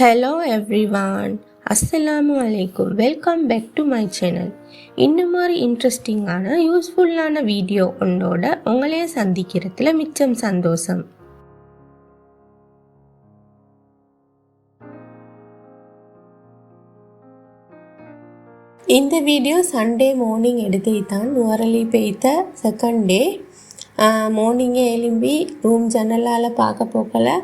Hello everyone அஸ்ஸலாமு அலைக்கும் welcome back to my channel இன்னும் மாதிரி இன்ட்ரெஸ்டிங்கான யூஸ்ஃபுல்லான வீடியோ ஒன்றோட உங்களையே சந்திக்கிறதுல மிச்சம் சந்தோஷம். இந்த வீடியோ சண்டே மார்னிங் எடுத்துதான் நுவரலி பெய்த செகண்ட் டே மார்னிங்கே எழும்பி ரூம் ஜன்னலால் பார்க்க போகலை.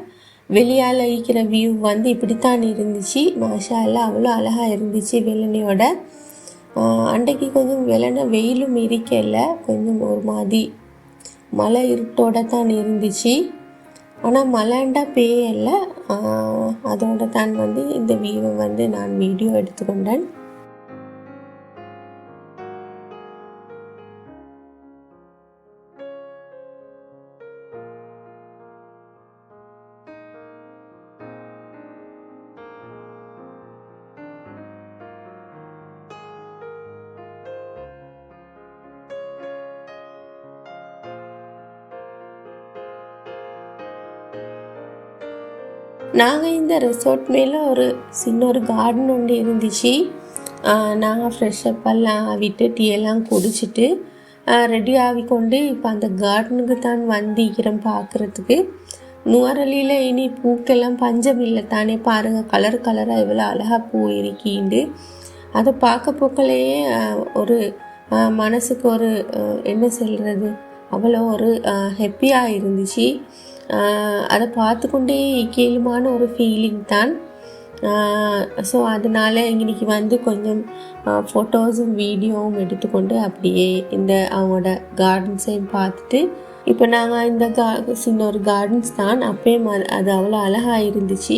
வெளியால் இருக்கிற வியூ வந்து இப்படித்தான் இருந்துச்சு. மாஷா எல்லாம் அவ்வளோ அழகாக இருந்துச்சு வெள்ளனையோட அன்றைக்கு கொஞ்சம் வெள்ளனை வெயிலும் இருக்கல கொஞ்சம் ஒரு மாதிரி மழை இருட்டோட தான் இருந்துச்சு. ஆனால் மழைண்டா பெய்யல. அதோட தான் வந்து இந்த வியூவை வந்து நான் வீடியோ எடுத்துக்கொண்டேன். நாங்கள் இந்த ரெசார்ட் மேலே ஒரு சின்ன ஒரு கார்டன் ஒன்று இருந்துச்சு நாங்கள் ஃப்ரெஷ்அப் எல்லாம் விட்டு டீ எல்லாம் குடிச்சிட்டு ரெடி ஆகிக்கொண்டு இப்போ அந்த கார்டனுக்கு தான் வந்திக்கிறோம் பார்க்குறதுக்கு நுவரலியில் இனி பூக்கெல்லாம் பஞ்சம் இல்லை தானே பாருங்கள் கலர் கலராக இவ்வளோ அழகாக பூ இருக்கீண்டு அதை பார்க்க போக்கலையே ஒரு மனசுக்கு ஒரு என்ன சொல்கிறது அவ்வளோ ஒரு ஹெப்பியாக இருந்துச்சு. அதை பார்த்து கொண்டே கேளுமான ஒரு ஃபீலிங் தான். ஸோ அதனால் இன்னைக்கு வந்து கொஞ்சம் ஃபோட்டோஸும் வீடியோவும் எடுத்துக்கொண்டு அப்படியே இந்த அவங்களோட கார்டன்ஸையும் பார்த்துட்டு இப்போ நாங்கள் இந்த கா சின்ன ஒரு கார்டன்ஸ் தான் அப்பயே அது அவ்வளோ அழகாக இருந்துச்சு.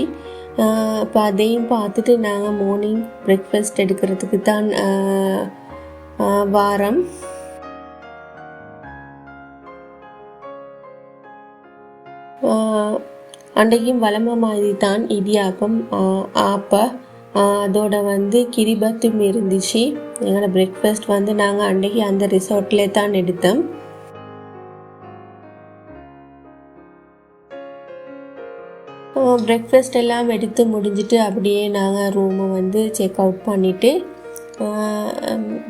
இப்போ அதையும் பார்த்துட்டு நாங்கள் மார்னிங் பிரேக்ஃபாஸ்ட் எடுக்கிறதுக்கு தான் வாரம். அன்றைக்கும் வளம மாதிரி தான் இடியாப்பம் ஆப்ப அதோட வந்து கிரிபத்தும் இருந்துச்சு. எங்களோட பிரேக்ஃபாஸ்ட் வந்து நாங்கள் அன்றைக்கி அந்த ரிசார்ட்லேயே தான் எடுத்தோம். பிரேக்ஃபாஸ்ட் எல்லாம் எடுத்து முடிஞ்சுட்டு அப்படியே நாங்கள் ரூமை வந்து செக் அவுட் பண்ணிவிட்டு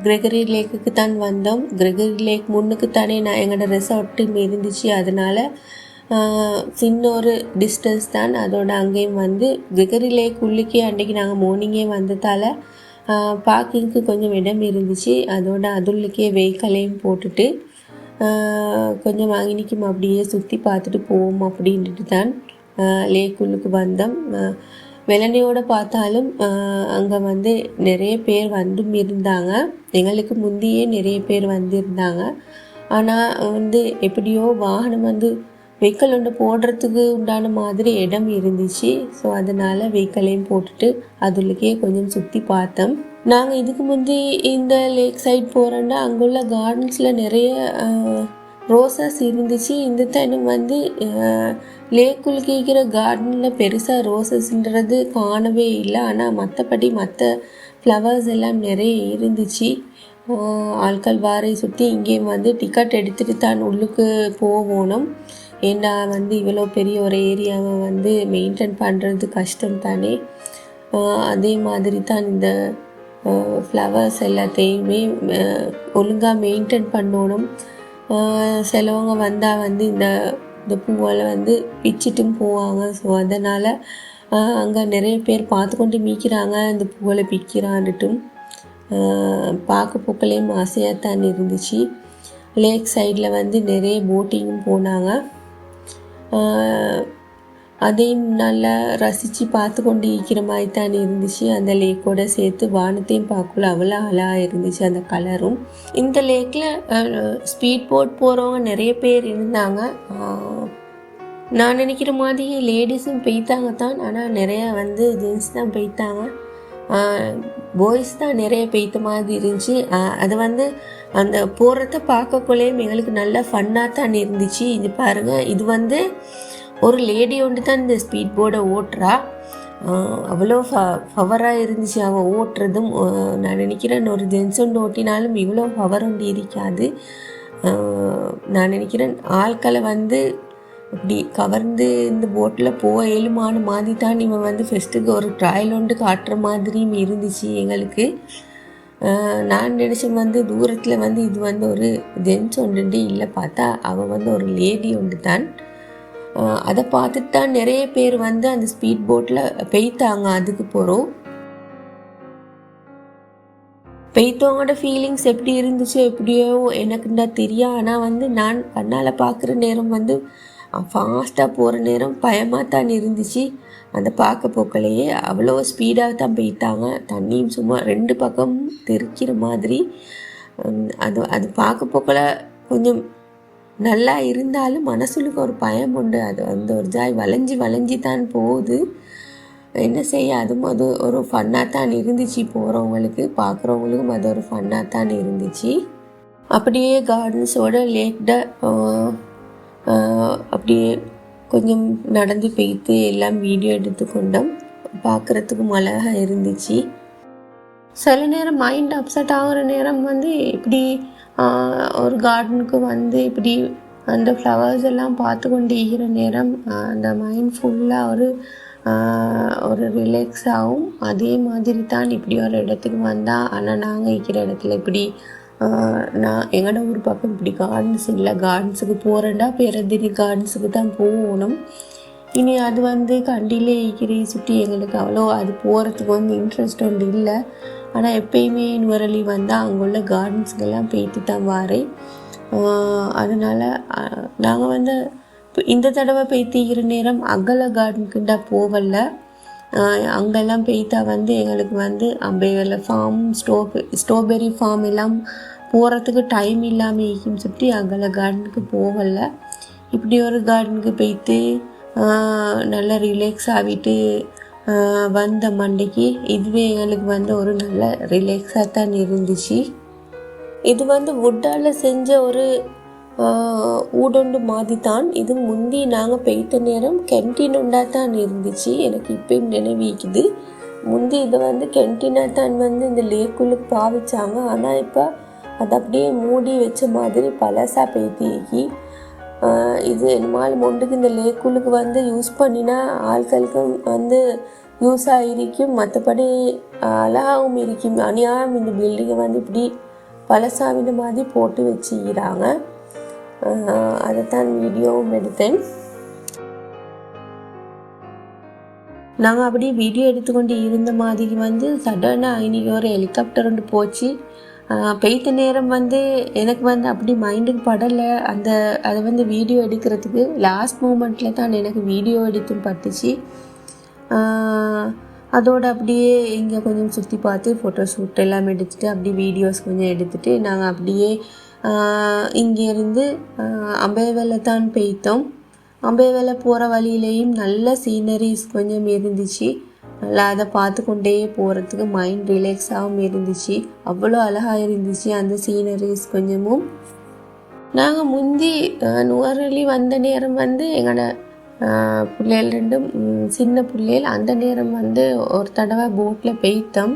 கிரெகரி லேக்குக்கு தான் வந்தோம். கிரெகரி லேக் முன்னுக்கு தானே நான் எங்களோட ரெசார்ட்டும் இருந்துச்சு. அதனால் சின்ன ஒரு டிஸ்டன்ஸ் தான். அதோட அங்கேயும் வந்து கிரெகரி குள்ளிக்கு உள்ளுக்கே அன்றைக்கி நாங்கள் மார்னிங்கே வந்ததால் பார்க்கிங்க்கு கொஞ்சம் இடம் இருந்துச்சு. அதோட அதுள்ளுக்கே வெஹிக்கலையும் போட்டுட்டு கொஞ்சம் அங்கினிக்கும் அப்படியே சுற்றி பார்த்துட்டு போவோம் அப்படின்ட்டு தான் லேக்குள்ளுக்கு வந்தோம். வெள்ளனையோடு பார்த்தாலும் அங்கே வந்து நிறைய பேர் வந்தும் இருந்தாங்க. எங்களுக்கு முந்தையே நிறைய பேர் வந்திருந்தாங்க. ஆனால் வந்து எப்படியோ வாகனம் வந்து வெஹிக்கல் ஒன்று போடுறதுக்கு உண்டான மாதிரி இடம் இருந்துச்சு. ஸோ அதனால் வெஹிக்கலையும் போட்டுட்டு அதுலக்கே கொஞ்சம் சுற்றி பார்த்தோம். நாங்கள் இதுக்கு முந்தி இந்த லேக் சைட் போகிறோன்னா அங்குள்ள கார்டன்ஸில் நிறைய ரோசஸ் இருந்துச்சு. இந்த டைம் வந்து லேக்குள் கேட்குற கார்டனில் பெருசாக ரோசஸ்ன்றது காணவே இல்லை. ஆனால் மற்றபடி மற்ற ஃப்ளவர்ஸ் எல்லாம் நிறைய இருந்துச்சு. ஆட்கள் வாரை சுற்றி இங்கேயும் வந்து டிக்கெட் எடுத்துகிட்டு தான் உள்ளுக்கு போகணும். ஏன்னா வந்து இவ்வளோ பெரிய ஒரு ஏரியாவை வந்து மெயின்டைன் பண்ணுறது கஷ்டம் தானே? அதே மாதிரி தான் இந்த ஃப்ளவர்ஸ் எல்லாத்தையுமே ஒழுங்காக மெயின்டைன் பண்ணணும். சிலவங்க வந்தால் வந்து இந்த இந்த பூவால் வந்து பிச்சுட்டும் போவாங்க. ஸோ அதனால் அங்கே நிறைய பேர் பார்த்து கொண்டு மீக்கிறாங்க. இந்த பூவலை பிக்கிறான்ட்டும் பார்க்க பூக்களையும் ஆசையாக தான் இருந்துச்சு லேக் சைடில் வந்து நிறைய போட்டிங்கும் போனாங்க. அதையும் நல்லா ரசித்து பார்த்து கொண்டு இருக்கிற மாதிரி தான் இருந்துச்சு. அந்த லேக்கோட சேர்த்து வானத்தையும் பார்க்கல அவ்வளோ அழகாக இருந்துச்சு அந்த கலரும் இந்த லேக்கில் ஸ்பீட் போட் போகிறவங்க நிறைய பேர் இருந்தாங்க. நான் நினைக்கிற மாதிரி லேடிஸும் பெய்த்தாங்க தான் ஆனால் நிறையா வந்து ஜென்ஸ் தான் பெய்த்தாங்க. பாய்ஸ் தான் நிறைய பெய்த்த மாதிரி இருந்துச்சு. அது வந்து அந்த போகிறத பார்க்கக்குள்ளேயும் எங்களுக்கு நல்லா ஃபன்னாக தான் இருந்துச்சு. இது பாருங்கள் இது வந்து ஒரு லேடி ஒன்று தான் இந்த ஸ்பீட் போர்டை ஓட்டுறா. அவ்வளோ ஃப பவராக இருந்துச்சு. அவன் ஓட்டுறதும் நான் நினைக்கிறேன் ஒரு ஜென்ஸ் ஒன்று ஓட்டினாலும் இவ்வளோ பவர் ஒன்று இருக்காது. நான் நினைக்கிறேன் ஆட்களை வந்து இப்படி கவர்ந்து இந்த போட்டில் போக ஏழுமான மாதிரி தான் இவன் வந்து ஃபெஸ்ட்டுக்கு ஒரு ட்ராயல் ஒன்று காட்டுற மாதிரியும் இருந்துச்சு எங்களுக்கு. ஆஹ் நான் நினச்சேன் வந்து தூரத்தில் வந்து இது வந்து ஒரு ஜென்ஸ் ஒன்று இல்லை பார்த்தா அவன் வந்து ஒரு லேடி ஒன்று தான் அதை பார்த்துட்டு தான் நிறைய பேர் வந்து அந்த ஸ்பீட் போட்டில் பெய்த்தாங்க அதுக்கு போகிறோம் பெய்த்தவங்களோட ஃபீலிங்ஸ் எப்படி இருந்துச்சோ எப்படியோ எனக்குண்டா தெரியும். ஆனால் வந்து நான் கண்ணால் பார்க்குற நேரம் வந்து ஃபாஸ்ட்டாக போகிற நேரம் பயமாக தான் இருந்துச்சு. அந்த பார்க்க போக்கலையே அவ்வளோ ஸ்பீடாக தான் போயிட்டாங்க. தண்ணியும் சும்மா ரெண்டு பக்கமும் தெரிக்கிற மாதிரி. அது அது பார்க்க போக்கல கொஞ்சம் நல்லா இருந்தாலும் மனசுலுக்கு ஒரு பயம் உண்டு. அது வந்து ஒரு ஜாய் வளைஞ்சி வளைஞ்சி தான் போகுது. என்ன செய்ய அதுவும் அது ஒரு ஃபன்னாக தான் இருந்துச்சு போகிறவங்களுக்கு பார்க்குறவங்களுக்கும் அது ஒரு ஃபன்னாக தான் இருந்துச்சு. அப்படியே கார்டன்ஸோட லேக்ட அப்படியே கொஞ்சம் நடந்து போய்த்து எல்லாம் வீடியோ எடுத்துக்கொண்டோம். பார்க்குறதுக்கும் அழகாக இருந்துச்சு. சில நேரம் மைண்ட் அப்செட் ஆகிற நேரம் வந்து இப்படி ஒரு கார்டனுக்கு வந்து இப்படி அந்த ஃப்ளவர்ஸ் எல்லாம் பார்த்து கொண்டு இருக்கிற நேரம் அந்த மைண்ட் ஃபுல்லாக ஒரு ஒரு ரிலாக்ஸ் ஆகும். அதே மாதிரி தான் இப்படி ஒரு இடத்துக்கு வந்தால் ஆனால் நாங்கள் இருக்கிற இடத்துல இப்படி நான் எங்களோட ஊர் பக்கம் இப்படி கார்டன்ஸ் இல்லை கார்டன்ஸுக்கு போகிறேன்டா பேரதிரி கார்டன்ஸுக்கு தான் போகணும். இனி அது வந்து கண்டிலே இருக்கிற சுற்றி எங்களுக்கு அவ்வளோ அது போகிறதுக்கு வந்து இன்ட்ரெஸ்ட் ஒன்று இல்லை. ஆனால் எப்பயுமே நுவரலி வந்தால் அங்கே உள்ள கார்டன்ஸுக்கெல்லாம் போயிட்டு தான் வாரேன். அதனால் நாங்கள் வந்து இந்த தடவை பெய்த்திக்கிற நேரம் அகல கார்டனுக்குண்டா போகலை அங்கெல்லாம் பெய்த்தா வந்து எங்களுக்கு வந்து அம்பேவரில் ஃபார்ம் ஸ்டோ ஸ்ட்ராபெரி ஃபார்ம் எல்லாம் போகிறதுக்கு டைம் இல்லாமல் இருக்கும் சொல்லிட்டு அகல கார்டனுக்கு போகலை. இப்படி ஒரு கார்டனுக்கு போயிட்டு நல்லா ரிலாக்ஸ் ஆகிட்டு வந்த மண்டைக்கு இதுவே எங்களுக்கு வந்து ஒரு நல்ல ரிலாக்ஸாக தான் இருந்துச்சு. இது வந்து வுட்டால் செஞ்ச ஒரு ஊடொண்டு மாதிரி தான் இது முந்தி நாங்கள் பெய்த்த நேரம் கென்டீன் உண்டா தான் இருந்துச்சு. எனக்கு இப்பயும் நினைவிக்குது முந்தி இதை வந்து கென்டீனாக தான் வந்து இந்த லேக்குள்ளுக்கு பாவிச்சாங்க. ஆனால் இப்போ அது அப்படியே மூடி வச்ச மாதிரி பழசாக பெய்த்திக்கி இது என்னமால் மொண்டுக்கு இந்த லேக்குள்ளுக்கு வந்து யூஸ் பண்ணினா ஆட்களுக்கும் வந்து யூஸ் ஆகிருக்கும் மற்றபடி அழகாகவும் இருக்கும். அநியாயம். இந்த பில்டிங்கை வந்து இப்படி பழசாவின மாதிரி போட்டு வச்சுக்கிறாங்க. அதை தான் வீடியோவும் எடுத்தேன். நாங்கள் அப்படியே வீடியோ எடுத்துக்கொண்டு இருந்த மாதிரி வந்து சடனாக இன்னைக்கு ஒரு ஹெலிகாப்டர் ஒன்று போச்சு. பெய்த நேரம் வந்து எனக்கு வந்து அப்படி மைண்டுக்கு படலை. அந்த அதை வந்து வீடியோ எடுக்கிறதுக்கு லாஸ்ட் மூமெண்ட்டில் தான் எனக்கு வீடியோ எடுத்துன்னு பட்டுச்சு. அதோடு அப்படியே இங்கே கொஞ்சம் சுற்றி பார்த்து ஃபோட்டோ ஷூட் எல்லாம் எடுத்துட்டு அப்படியே வீடியோஸ் கொஞ்சம் எடுத்துகிட்டு நாங்கள் அப்படியே இங்கேருந்து அம்பேவேல தான் பெய்த்தோம். அம்பேவேல போகிற வழியிலையும் நல்ல சீனரிஸ் கொஞ்சம் இருந்துச்சு. நல்லா அதை பார்த்து கொண்டே போகிறதுக்கு மைண்ட் ரிலாக்ஸாகவும் இருந்துச்சு. அவ்வளோ அழகாக இருந்துச்சு அந்த சீனரிஸ் கொஞ்சமும். நாங்கள் முந்தி நுவரலி வந்த நேரம் வந்து எங்களோட பிள்ளைகள் ரெண்டும் சின்ன பிள்ளைகள். அந்த நேரம் வந்து ஒரு தடவை போட்டில் பெய்த்தோம்.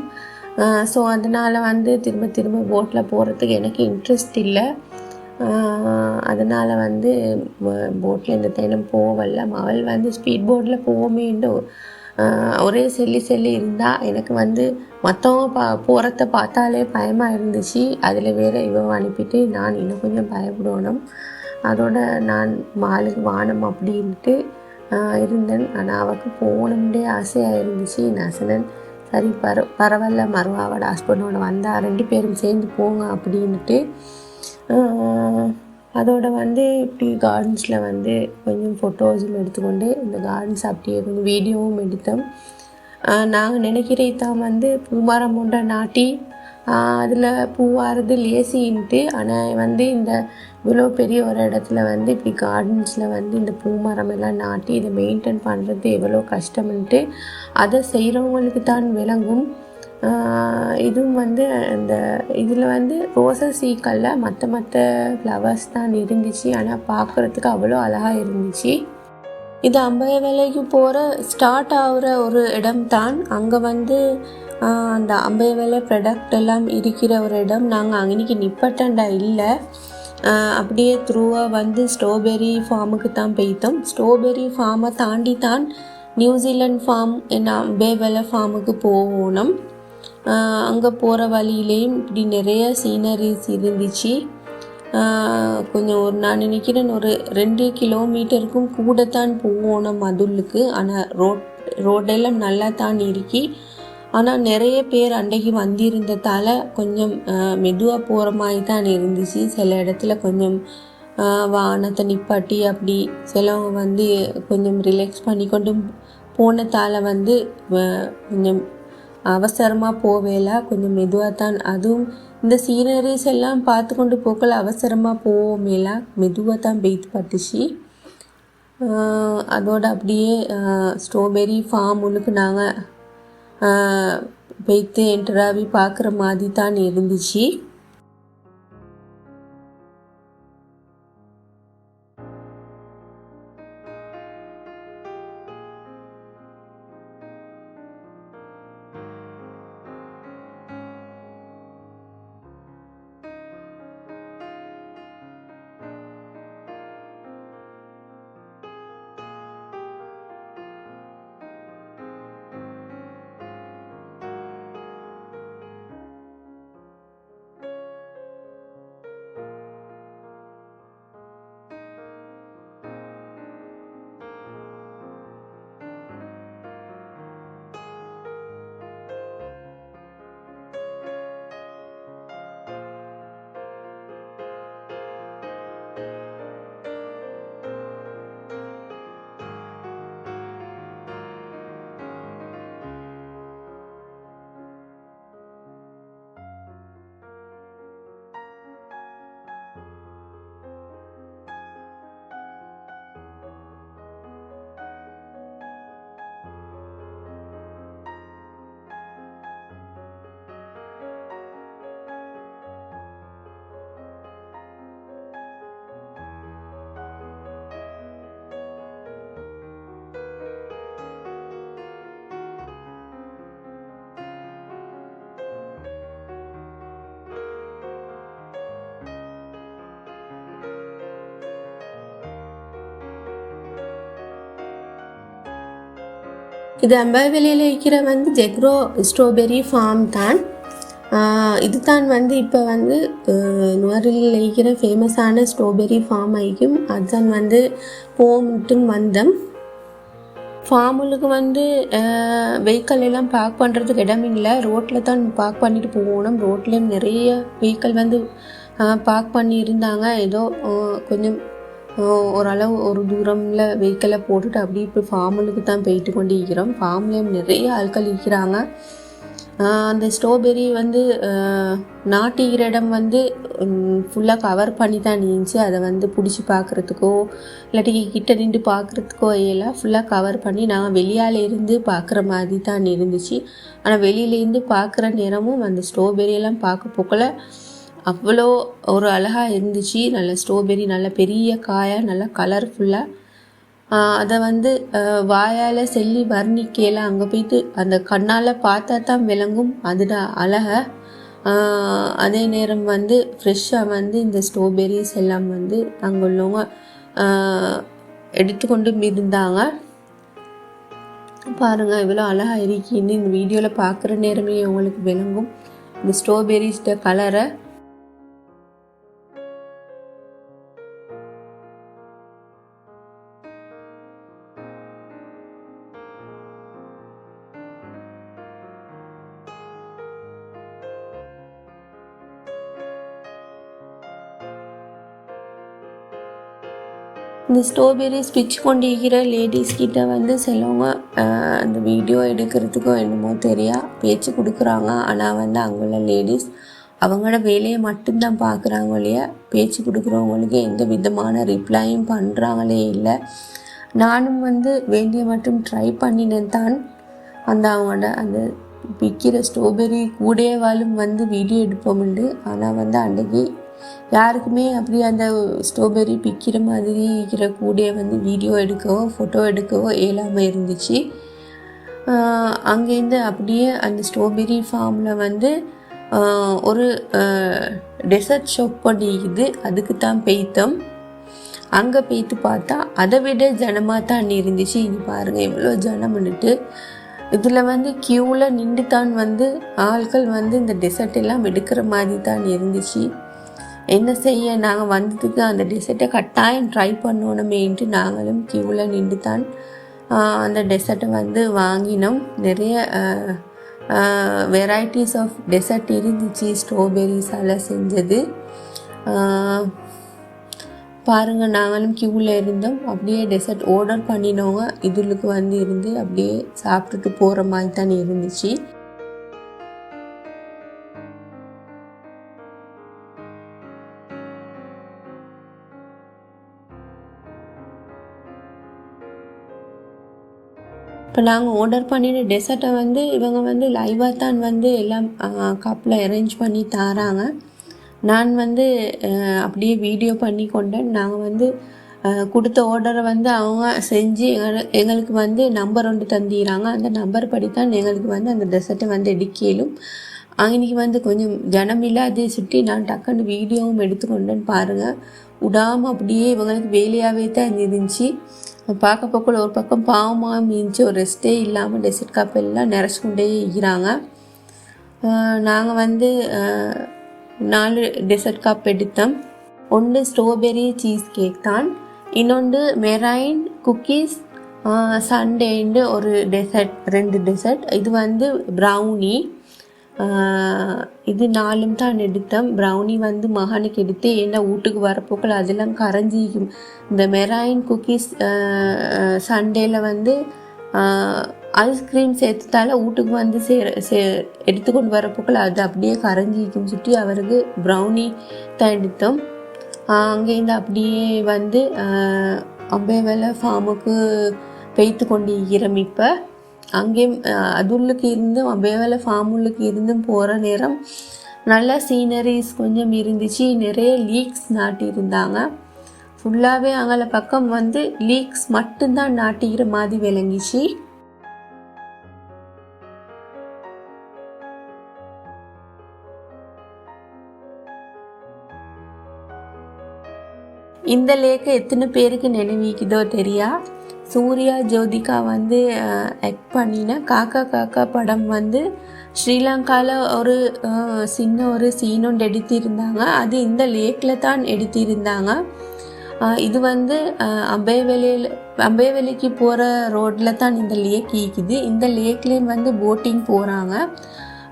ஸோ அதனால் வந்து திரும்ப திரும்ப போட்டில் போகிறதுக்கு எனக்கு இன்ட்ரெஸ்ட் இல்லை. அதனால் வந்து போட்டில் இந்த தினம் போகல. அவள் வந்து ஸ்பீட் போட்டில் போகமேண்டும் ஒரே செல்லி செல்லி இருந்தால் எனக்கு வந்து மொத்தம் பா போகிறத பார்த்தாலே பயமாக இருந்துச்சு. அதில் வேறு இவன் அனுப்பிட்டு நான் இன்னும் கொஞ்சம் பயப்படணும். அதோட நான் மாலுக்கு வானம் அப்படின்ட்டு இருந்தேன். ஆனால் அவளுக்கு போகணும்னே ஆசையாக இருந்துச்சு. நசனன் சரி பர பரவாயில்ல மறுவாவோட ஹஸ்பண்டோட வந்தால் ரெண்டு பேரும் சேர்ந்து போங்க அப்படின்ட்டு அதோட வந்து இப்படி கார்டன்ஸில் வந்து கொஞ்சம் ஃபோட்டோஸும் எடுத்துக்கொண்டு இந்த கார்டன்ஸ் அப்படியே கொஞ்சம் வீடியோவும் எடுத்தோம். நாங்கள் நினைக்கிறேன் தான் வந்து பூமரம் ஒன்றை நாட்டி அதில் பூவாறது லேசின்ட்டு ஆனால் வந்து இந்த இவ்வளோ பெரிய ஒரு இடத்துல வந்து இப்படி கார்டன்ஸில் வந்து இந்த பூமரம் எல்லாம் நாட்டி இதை மெயின்டைன் பண்ணுறது எவ்வளோ கஷ்டம்ன்ட்டு அதை செய்கிறவங்களுக்கு தான் விளங்கும். இதுவும் வந்து அந்த இதில் வந்து ரோசஸ் சீக்கல்ல மற்ற மற்ற ஃப்ளவர்ஸ் தான் இருந்துச்சு. ஆனால் பார்க்குறதுக்கு அவ்வளோ அழகாக இருந்துச்சு. இது அம்பய வேலைக்கு போகிற ஸ்டார்ட் ஆகிற ஒரு இடம் தான். அங்கே வந்து அந்த அம்பய வேலை ப்ராடக்ட் எல்லாம் இருக்கிற ஒரு இடம். நாங்கள் அன்னைக்கு நிப்பட்டண்டா இல்லை. அப்படியே த்ரூவாக வந்து ஸ்ட்ராபெரி ஃபார்முக்கு தான் பெய்தோம் ஸ்ட்ராபெரி ஃபார்மை தாண்டி தான் நியூசிலாண்ட் ஃபார்ம் என்ன பேவல ஃபார்முக்கு போகணும் அங்கே போகிற வழியிலேயும் இப்படி நிறைய சீனரிஸ் இருந்துச்சு. கொஞ்சம் ஒரு நான் நினைக்கிறேன் ஒரு ரெண்டு கிலோமீட்டருக்கும் கூட தான் போகணும் மதுளுக்கு ஆனால் ரோட் ரோடெல்லாம் நல்லா தான் இருக்கி. ஆனால் நிறைய பேர் அன்றைக்கு வந்திருந்ததால் கொஞ்சம் மெதுவாக போகிற மாதிரி தான் இருந்துச்சு. சில இடத்துல கொஞ்சம் வானத்தை நிப்பாட்டி அப்படி சிலவங்க வந்து கொஞ்சம் ரிலாக்ஸ் பண்ணி கொண்டு போனதால் வந்து கொஞ்சம் அவசரமாக போவேல கொஞ்சம் மெதுவாக தான். அதுவும் இந்த சீனரிஸ் எல்லாம் பார்த்து கொண்டு போக்கல அவசரமாக போவோமேல மெதுவாக தான் பெய்து பட்டுச்சு. அதோடு அதோட அப்படியே ஸ்ட்ராபெரி ஃபார்ம் ஒன்றுக்கு நாங்கள் வைத்து என்ட்ராவி பார்க்குற மாதிரி தான் இருந்துச்சு. இது அம்பைவெளியில் இருக்கிற வந்து ஜெக்ரோ ஸ்ட்ராபெரி ஃபார்ம் தான். இது தான் வந்து இப்போ வந்து நுவரில் இருக்கிற ஃபேமஸான ஸ்ட்ராபெரி ஃபார்ம் ஆகிக்கும். அதுதான் வந்து போமிட்டும் வந்தம். ஃபார்முலுக்கு வந்து வெஹிக்கல் எல்லாம் பார்க் பண்ணுறதுக்கு இடம் இல்லை. ரோட்டில் தான் பார்க் பண்ணிட்டு போகணும். ரோட்லேயும் நிறைய வெஹிக்கல் வந்து பார்க் பண்ணி இருந்தாங்க ஏதோ கொஞ்சம் ஓரளவு ஒரு தூரமில் வெஹிக்கிளை போட்டுட்டு அப்படியே இப்போ ஃபார்மலுக்கு தான் போயிட்டு கொண்டு இருக்கிறோம் ஃபார்ம்லேயும் நிறைய ஆட்கள் இருக்கிறாங்க. அந்த ஸ்ட்ராபெரி வந்து நாட்டுகிற இடம் வந்து ஃபுல்லாக கவர் பண்ணி தான் இருந்துச்சு. அதை வந்து பிடிச்சி பார்க்குறதுக்கோ இல்லாட்டி கிட்ட நின்று பார்க்குறதுக்கோ எல்லாம் ஃபுல்லாக கவர் பண்ணி நான் வெளியால இருந்து பார்க்குற மாதிரி தான் இருந்துச்சு. ஆனால் வெளியிலேருந்து பார்க்குற நேரமும் அந்த ஸ்ட்ராபெரியெல்லாம் பார்க்க போக்கல அவ்வளோ ஒரு அழகாக இருந்துச்சு. நல்ல ஸ்ட்ராபெரி நல்ல பெரிய காயாக நல்லா கலர்ஃபுல்லாக அதை வந்து வாயால் செல்லி வர்ணிக்கையில் அங்கே போயிட்டு அந்த கண்ணால் பார்த்தா தான் விளங்கும். அதுதான் அழகை. அதே நேரம் வந்து ஃப்ரெஷ்ஷாக வந்து இந்த ஸ்ட்ராபெரிஸ் எல்லாம் வந்து அங்கே உள்ளவங்க எடுத்துக்கொண்டு இருந்தாங்க. பாருங்கள் இவ்வளோ அழகாக இருக்கின்னு இந்த வீடியோவில் பார்க்குற நேரமே உங்களுக்கு விளங்கும். இந்த ஸ்ட்ராபெரிஸ்ட கலரை இந்த ஸ்ட்ராபெரிஸ் பிச்சு கொண்டிருக்கிற லேடிஸ் கிட்ட வந்து சிலவங்க அந்த வீடியோ எடுக்கிறதுக்கும் என்னமோ தெரியா பேச்சு கொடுக்குறாங்க. ஆனால் வந்து அங்குள்ள லேடிஸ் அவங்களோட வேலையை மட்டும்தான் பார்க்குறாங்க இல்லையா பேச்சு கொடுக்குறவங்களுக்கு எந்த விதமான ரிப்ளையும் பண்ணுறாங்களே இல்லை. நானும் வந்து வேண்டிய மட்டும் ட்ரை பண்ணினேன் தான். அந்த அவங்களோட அந்த விற்கிற ஸ்ட்ராபெரி கூடேவாலும் வந்து வீடியோ எடுப்போம்ண்டு ஆனால் வந்து அன்றைக்கி யாருக்குமே அப்படி அந்த ஸ்ட்ராபெரி பிக்கிற மாதிரி இருக்கிற கூடையை வந்து வீடியோ எடுக்கவோ ஃபோட்டோ எடுக்கவோ இயலாமல் இருந்துச்சு. அங்கேருந்து அப்படியே அந்த ஸ்ட்ராபெரி ஃபார்மில் வந்து ஒரு டெசர்ட் ஷாப் பண்ணிக்குது. அதுக்கு தான் பெய்த்தம். அங்கே பெய்த்து பார்த்தா அதை விட ஜனமாக தான் இருந்துச்சு. இனி பாருங்கள் எவ்வளோ ஜனம்னுட்டு. இதில் வந்து க்யூவில் நின்று தான் வந்து ஆட்கள் வந்து இந்த டெசர்ட் எல்லாம் எடுக்கிற மாதிரி தான் இருந்துச்சு. என்ன செய்ய? நாங்கள் வந்ததுக்கு அந்த டெசர்ட்டை கட்டாயம் ட்ரை பண்ணணுமேன்ட்டு நாங்களும் க்யூவில் நின்று தான் அந்த டெசர்ட்டை வந்து வாங்கினோம். நிறைய வெரைட்டிஸ் ஆஃப் டெசர்ட் இருந்துச்சு. ஸ்ட்ராபெரிஸால் செஞ்சது. பாருங்கள் நாங்களும் க்யூவில் இருந்தோம். அப்படியே டெசர்ட் ஆர்டர் பண்ணினவங்க இதுலுக்கு வந்து இருந்து அப்படியே சாப்பிட்டுட்டு போகிற மாதிரி தான் இருந்துச்சு. இப்போ நாங்கள் ஆர்டர் பண்ணின டெசர்ட்டை வந்து இவங்க வந்து லைவாக தான் வந்து எல்லாம் கப்பில் அரேஞ்ச் பண்ணி தாராங்க. நான் வந்து அப்படியே வீடியோ பண்ணி கொண்டேன். நாங்கள் வந்து கொடுத்த ஆர்டரை வந்து அவங்க செஞ்சு எங்கள- எங்களுக்கு வந்து நம்பர் ஒன்று தந்திடுறாங்க அந்த நம்பர் படி தான் எங்களுக்கு வந்து அந்த டெசர்ட்டை வந்து எடுக்கலும். அன்னைக்கு வந்து கொஞ்சம் ஜனம் இல்லாதே சுற்றி நான் டக்குன்னு வீடியோவும் எடுத்துக்கொண்டேன்னு பாருங்கள் விடாமல் அப்படியே இவங்களுக்கு வேலையாகவே தான் இருந்துச்சு. பார்க்க போக்குள்ள ஒரு பக்கம் பாவமாக மீஞ்சி ஒரு ரெஸ்ட்டே இல்லாமல் டெசர்ட் கப் எல்லாம் நிறச்சி கொண்டே இருக்கிறாங்க நாங்கள் வந்து நாலு டெசர்ட் கப் எடுத்தோம். ஒன்று ஸ்ட்ராபெரி சீஸ் கேக் தான். இன்னொன்று மெரைன் குக்கீஸ் சண்டேண்டு ஒரு டெசர்ட் ரெண்டு டெசர்ட் இது வந்து ப்ரௌனி இது நாலும் தான் எடுத்தேன். ப்ரௌனி வந்து மகனுக்கு எடுத்து என்ன வீட்டுக்கு வரப்போக்கள் அதெல்லாம் கரைஞ்சிக்கும். இந்த மெராயின் குக்கீஸ் சண்டேல வந்து ஐஸ்கிரீம் சேர்த்துட்டால வீட்டுக்கு வந்து சே சே எடுத்துக்கொண்டு வரப்போக்கள் அது அப்படியே கரைஞ்சிக்கும். சுற்றி அவருக்கு ப்ரௌனி தான் எடுத்தோம். அங்கேருந்து அப்படியே வந்து அம்பேவேல ஃபார்முக்கு பெய்த்து கொண்டு இருக்கிறோம் இப்போ. அங்கேயும் அதுள்ளுக்கு இருந்தும் அம்பேவேல ஃபார்ம் உள்ளுக்கு இருந்தும் போகிற நேரம் நல்ல சீனரிஸ் கொஞ்சம் இருந்துச்சு. நிறைய லீக்ஸ் நாட்டியிருந்தாங்க. ஃபுல்லாகவே அங்கே பக்கம் வந்து லீக்ஸ் மட்டும்தான் நாட்டிக்கிற மாதிரி விளங்கிச்சு. இந்த லேக்கை எத்தனை பேருக்கு நினைவிக்குதோ தெரியா? சூர்யா ஜோதிகா வந்து ஆக்ட் பண்ணின. காக்கா காக்கா படம் வந்து ஸ்ரீலங்காவில் ஒரு சின்ன ஒரு சீன் எடுத்திருந்தாங்க. அது இந்த லேக்கில் தான் எடுத்திருந்தாங்க. இது வந்து அஹ், அம்பேவெளியில் அம்பேவெளிக்கு போகிற ரோட்டில் தான் இந்த லேக் ஈக்குது இந்த லேக்லேயும் வந்து போட்டிங் போகிறாங்க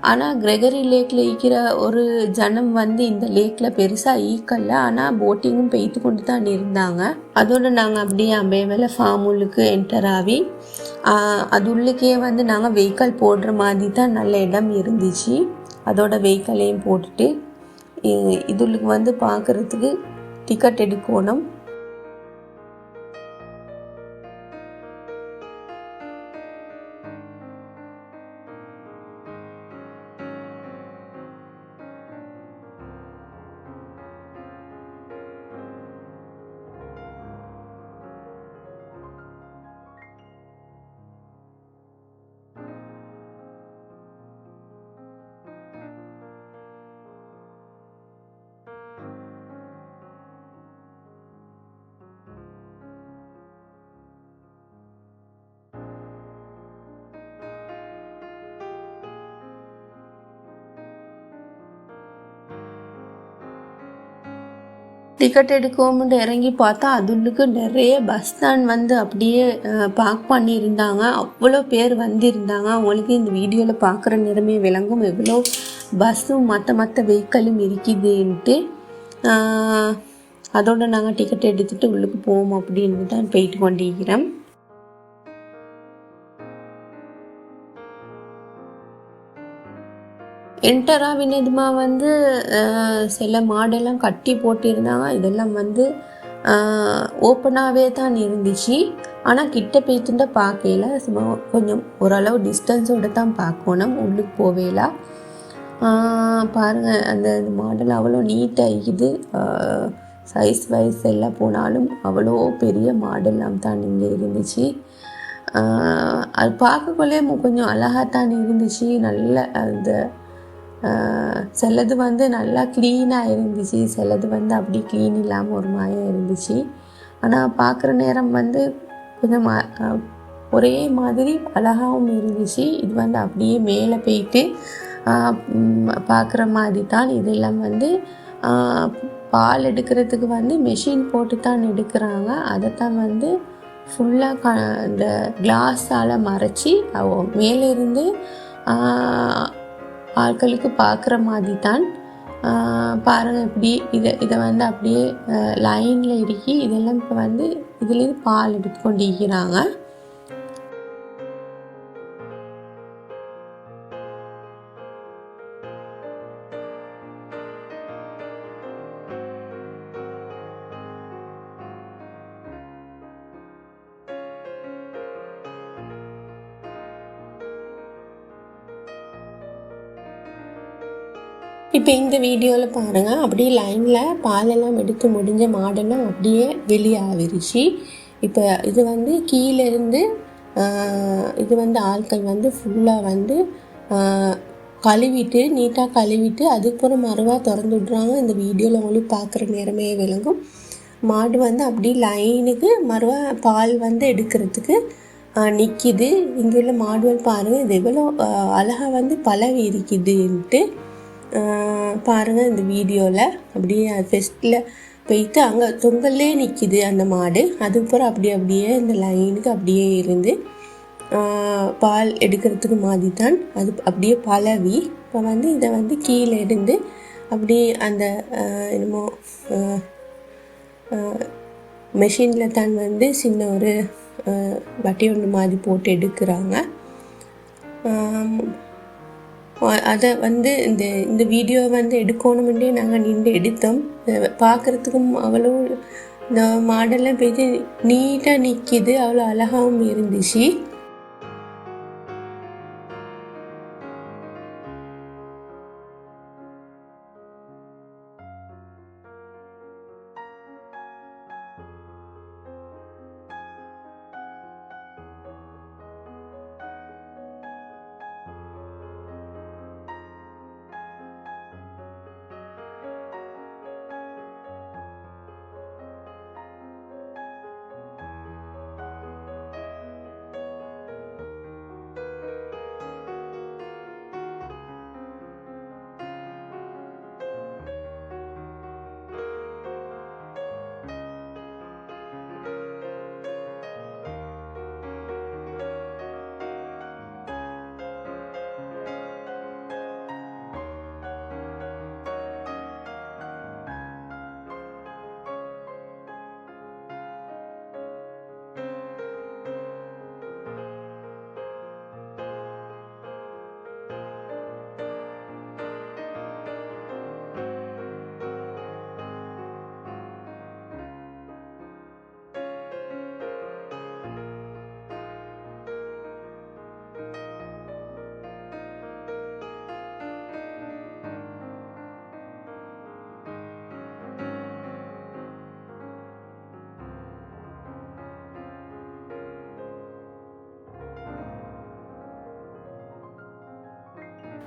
ஆனால் கிரெகரி லேக்கில் ஈக்கிற ஒரு ஜனம் வந்து இந்த லேக்கில் பெருசாக ஈக்கல்ல ஆனால் போட்டிங்கும் பெய்து கொண்டு தான் இருந்தாங்க. அதோடு நாங்கள் அப்படியே அம்பேவேல ஃபார்ம் உள்ளுக்கு என்டர் ஆகி அது உள்ளுக்கே வந்து நாங்கள் வெஹிக்கல் போடுற மாதிரி தான் நல்ல இடம் இருந்துச்சு. அதோட வெஹிக்கலையும் போட்டுட்டு இ- இதுளுக்கு வந்து பார்க்குறதுக்கு டிக்கெட் எடுக்கணும். டிக்கெட் எடுக்கவும்னு இறங்கி பார்த்தா அதுள்ளுக்கு நிறைய பஸ் ஸ்டாண்ட் வந்து அப்படியே பார்க் பண்ணியிருந்தாங்க. அவ்வளோ பேர் வந்திருந்தாங்க. அவங்களுக்கு இந்த வீடியோவில் பார்க்குற நிறமே விளங்கும். எவ்வளோ பஸ்ஸும் மற்ற மற்ற வெஹிக்கலும் இருக்குதுன்ட்டு அதோடு நாங்கள் டிக்கெட் எடுத்துகிட்டு உள்ளுக்கு போவோம் அப்படின்னு தான் போயிட்டு கொண்டிருக்கிறோம். என்டராக ஆகினதுமா வந்து சில மாடெல்லாம் கட்டி போட்டிருந்தாங்க. இதெல்லாம் வந்து ஓப்பனாகவே தான் இருந்துச்சு. ஆனால் கிட்ட போய்த்துண்ட பார்க்கல. சும்மா கொஞ்சம் ஓரளவு டிஸ்டன்ஸோடு தான் பார்க்கணும். உள்ளுக்கு போவேலா. பாருங்கள் அந்த மாடல் அவ்வளோ நீட்டாக இருக்குது. சைஸ் வைஸ் எல்லாம் போனாலும் அவ்வளோ பெரிய மாடல்லாம் தான் இங்கே இருந்துச்சு. அது பார்க்கக்குள்ளே கொஞ்சம் அழகாக தான் இருந்துச்சு. நல்ல அந்த சிலது வந்து நல்லா க்ளீனாக இருந்துச்சு சிலது வந்து அப்படி க்ளீன் இல்லாமல் ஒரு மாயம் இருந்துச்சு. ஆனால் பார்க்குற நேரம் வந்து கொஞ்சம் ஒரே மாதிரி அழகாகவும் இருந்துச்சு. இது வந்து அப்படியே மேலே போயிட்டு பார்க்குற மாதிரி தான். இதெல்லாம் வந்து பால் எடுக்கிறதுக்கு வந்து மெஷின் போட்டு தான் எடுக்கிறாங்க. அதை தான் வந்து ஃபுல்லாக க இந்த கிளாஸால் மறைச்சி மேலேருந்து ஆட்களுக்கு பார்க்குற மாதிரி தான் பாருங்கள் பாருங்க இப்படி இதை இதை வந்து அப்படியே லைனில் இறுக்கி இதெல்லாம் இப்போ வந்து இதுலேருந்து பால் எடுத்து கொண்டிருக்கிறாங்க இப்போ இந்த வீடியோவில் பாருங்கள் அப்படியே லைனில் பாலெல்லாம் எடுத்து முடிஞ்ச மாடெல்லாம் அப்படியே வெளியாகிருச்சு இப்போ இது வந்து கீழேருந்து இது வந்து ஆட்கள் வந்து ஃபுல்லாக வந்து கழுவிட்டு நீட்டாக கழுவிட்டு அதுக்கப்புறம் மறுவா திறந்து விட்றாங்க. இந்த வீடியோவில் உங்களுக்கு பார்க்குற நேரமே விளங்கும். மாடு வந்து அப்படியே லைனுக்கு மறுவா பால் வந்து எடுக்கிறதுக்கு நிற்கிது இங்கே உள்ள மாடுகள் பாருங்கள் இது எவ்வளோ அழகாக வந்து பழவி இருக்குதுன்ட்டு. பாருங்கள் இந்த வீடியோவில் அப்படியே ஃபெஸ்ட்டில் போயிட்டு அங்கே தொங்கல்லே நிற்கிது அந்த மாடு. அதுக்கப்புறம் அப்படியே அப்படியே இந்த லைனுக்கு அப்படியே இருந்து பால் எடுக்கிறதுக்கு மாதிரி தான் அது அப்படியே பழவி. இப்போ வந்து இதை வந்து கீழே இருந்து அப்படியே அந்த என்னமோ மெஷினில் தான் வந்து சின்ன ஒரு வட்டி ஒன்று மாதிரி போட்டு எடுக்கிறாங்க. அதை வந்து இந்த இந்த வீடியோ வந்து எடுக்கணுமெண்டே நாங்கள் நின்று எடுத்தோம். பார்க்குறதுக்கும் அவ்வளோ இந்த மாடெல்லாம் போயிட்டு நீட்டாக நிற்கிது அவ்வளோ அழகாகவும் இருந்துச்சு.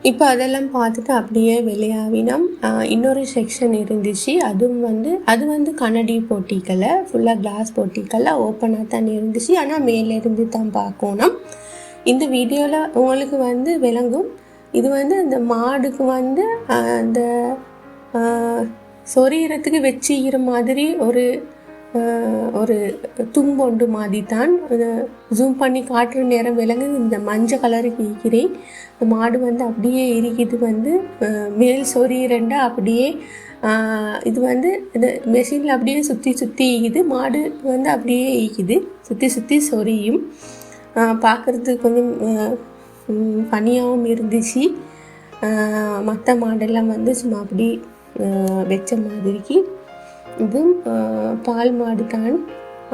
இப்போ அதெல்லாம் பார்த்துட்டு அப்படியே வெளியாவினோம். இன்னொரு செக்ஷன் இருந்துச்சு. அதுவும் வந்து அது வந்து கண்ணடி போட்டிக்கலை ஃபுல்லாக கிளாஸ் போட்டிக்கலை ஓப்பனாக தான் இருந்துச்சு. ஆனால் மேலேருந்து தான் பார்க்கணும். இந்த வீடியோவில் உங்களுக்கு வந்து விளங்கும். இது வந்து அந்த மாடுக்கு வந்து அந்த ஆஹ் சொரியறதுக்கு வச்சுக்கிற மாதிரி ஒரு ஒரு தும்பொண்டு மாதிரி தான் ஜூம் பண்ணி காட்டுற நேரம் விலங்கு இந்த மஞ்சள் கலருக்கு ஈக்கிறேன் இந்த மாடு வந்து அப்படியே இருக்குது வந்து மேல் சொரியறண்டா அப்படியே இது வந்து இந்த மெஷினில் அப்படியே சுற்றி சுற்றி ஈக்குது மாடு வந்து அப்படியே ஈக்குது சுற்றி சுற்றி சொரியும் பார்க்குறதுக்கு கொஞ்சம் பனியாகவும் இருந்துச்சு. மற்ற மாடெல்லாம் வந்து சும்மா அப்படி வச்ச மாதிரிக்கு இதுவும் பால் மாடு தான்.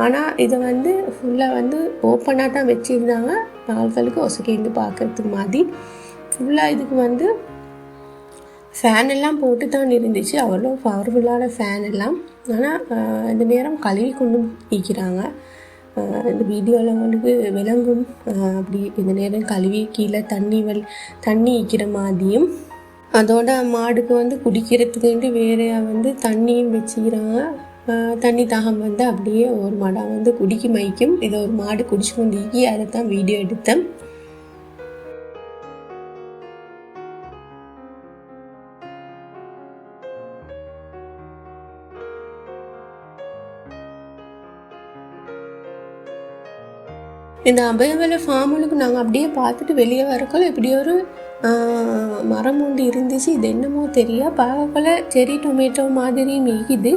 ஆனால் இதை வந்து ஃபுல்லாக வந்து ஓப்பனாக தான் வச்சுருந்தாங்க. ஆள்களுக்கு ஒசக்கேந்து பார்க்குறதுக்கு மாதிரி. ஃபுல்லாக இதுக்கு வந்து ஃபேன் எல்லாம் போட்டு தான் இருந்துச்சு. அவ்வளோ பவர்ஃபுல்லான ஃபேன் எல்லாம். ஆனால் இந்த நேரம் கழுவி கொண்டு நிற்கிறாங்க இந்த வீடியோவில் அவங்களுக்கு விளங்கும். அப்படி இந்த நேரம் கழுவி கீழே தண்ணி வல் தண்ணி இக்கிற மாதிரியும் அதோட மாடுக்கு வந்து குடிக்கிறதுக்கு வேறையாக வந்து தண்ணியும் வச்சுக்கிறாங்க. ஆஹ் தண்ணி தாகம் வந்து அப்படியே ஒரு மாடாக வந்து குடிக்க மைக்கும் இதை ஒரு மாடு குடிச்சு கொண்டு அதை தான் வீடியோ எடுத்தேன். இந்த அபயவலை ஃபார்முலுக்கு நாங்கள் அப்படியே பார்த்துட்டு வெளியே வரக்குள்ள இப்படி ஒரு மரம் ஒன்று இருந்துச்சு. இது என்னமோ தெரியா? பார்க்கல. செரி டொமேட்டோ மாதிரி மேய்க்குது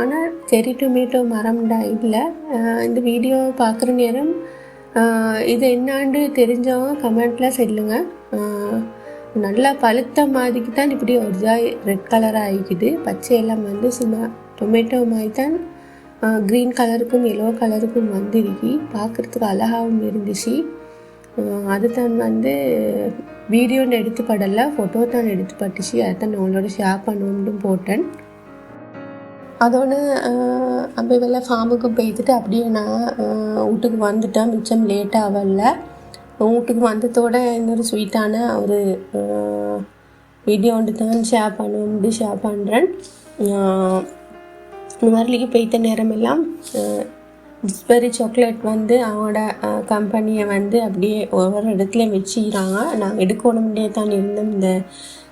ஆனால் செரி டொமேட்டோ மரம்டா இல்லை. இந்த வீடியோ பார்க்குற நேரம் இது என்னான்னு தெரிஞ்சவங்க கமெண்ட்டில் சொல்லுங்க. நல்லா பழுத்த மாதிரிக்கு தான் இப்படி ஒரு ரெட் கலராக ஆகிக்குது. பச்சையெல்லாம் வந்து சும்மா டொமேட்டோ மாதிரி தான் க்ரீன் கலருக்கும் எல்லோ கலருக்கும் வந்துருக்கி. பார்க்குறதுக்கு அழகாகவும் இருந்துச்சு. அது தான் வந்து வீடியோன்னு எடுத்து படல ஃபோட்டோ தான் எடுத்து பட்டுச்சு அதை தான் உங்களோட ஷேர் பண்ணுவோம்னு போட்டேன். அதோட அப்படி வெளில ஃபார்முக்கு போய்த்துட்டு அப்படியே நான் வீட்டுக்கு வந்துட்டேன். மிச்சம் லேட்டாக வரல வீட்டுக்கு வந்ததோட இன்னொரு ஸ்வீட்டான ஒரு வீடியோ ஒன்று தான் ஷேர் பண்ணுவோம்னு ஷேர் பண்ணுறேன் இந்த மாதிரிலேயே பெய்த நேரமெல்லாம் ஸ்பெரி சாக்லேட் வந்து அவங்களோட கம்பெனியை வந்து அப்படியே ஒவ்வொரு இடத்துல வச்சுக்கிறாங்க. நாங்கள் எடுக்கணும்னே தான் இருந்தோம் இந்த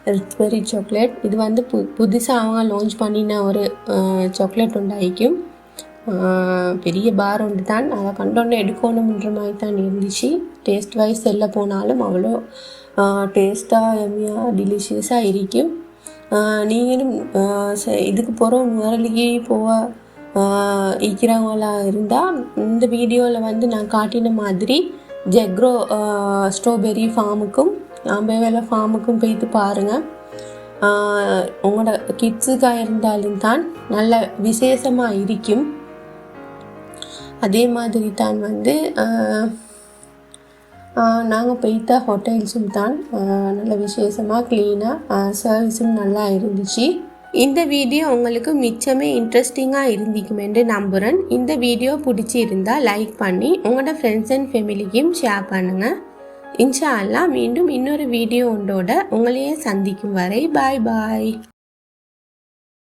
டிஸ்பெரி சாக்லேட் இது வந்து பு புதுசாக அவங்க லான்ச் பண்ணின ஒரு சாக்லேட் உண்டாயிக்கும் பெரிய பார் ஒன்று தான். அதை கண்டோன்னே எடுக்கணுன்ற மாதிரி தான் இருந்துச்சு. டேஸ்ட் வைஸ் செல்ல போனாலும் அவ்வளோ டேஸ்ட்டாக எம்மியாக டெலிஷியஸாக இருக்கும். நீங்களும் இதுக்கு போகிறோம் முரளிக்கு போக இருக்கிறவங்களா இருந்தால் இந்த வீடியோவில் வந்து நான் காட்டின மாதிரி ஜெக்ரோ ஸ்ட்ராபெரி ஃபார்முக்கும் ஆம்பேவேல ஃபார்முக்கும் போயிட்டு பாருங்கள் உங்களோட கிட்ஸுக்காக இருந்தாலும் தான் நல்ல விசேஷமாக இருக்கும். அதே மாதிரி தான் வந்து நாங்கள் போய்த்த ஹோட்டல்ஸும் தான் நல்ல விசேஷமாக க்ளீனாக சர்வீஸும் நல்லா இருந்துச்சு. இந்த வீடியோ உங்களுக்கு மிச்சமே இன்ட்ரெஸ்டிங்காக இருந்திக்கும் என்று நம்புகிறேன் இந்த வீடியோ பிடிச்சி இருந்தால் லைக் பண்ணி உங்களோட ஃப்ரெண்ட்ஸ் அண்ட் ஃபேமிலிக்கும் ஷேர் பண்ணுங்கள் இன்ஷா அல்லாஹ் மீண்டும் இன்னொரு வீடியோ ஒன்றோட உங்களையே சந்திக்கும் வரை பாய் பாய்